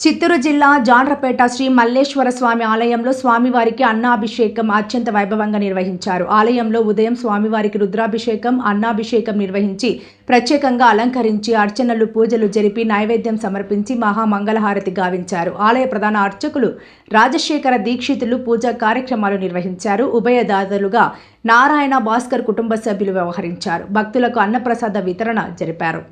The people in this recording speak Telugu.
చిత్తూరు జిల్లా జాండ్రపేట శ్రీ మల్లేశ్వర స్వామి ఆలయంలో స్వామివారికి అన్నాభిషేకం అత్యంత వైభవంగా నిర్వహించారు. ఆలయంలో ఉదయం స్వామివారికి రుద్రాభిషేకం అన్నాభిషేకం నిర్వహించి ప్రత్యేకంగా అలంకరించి అర్చనలు పూజలు జరిపి నైవేద్యం సమర్పించి మహామంగళహారతి గావించారు. ఆలయ ప్రధాన అర్చకులు రాజశేఖర దీక్షితులు పూజా కార్యక్రమాలు నిర్వహించారు. ఉభయదాతలుగా నారాయణ భాస్కర్ కుటుంబ సభ్యులు వ్యవహరించారు. భక్తులకు అన్నప్రసాద వితరణ జరిపారు.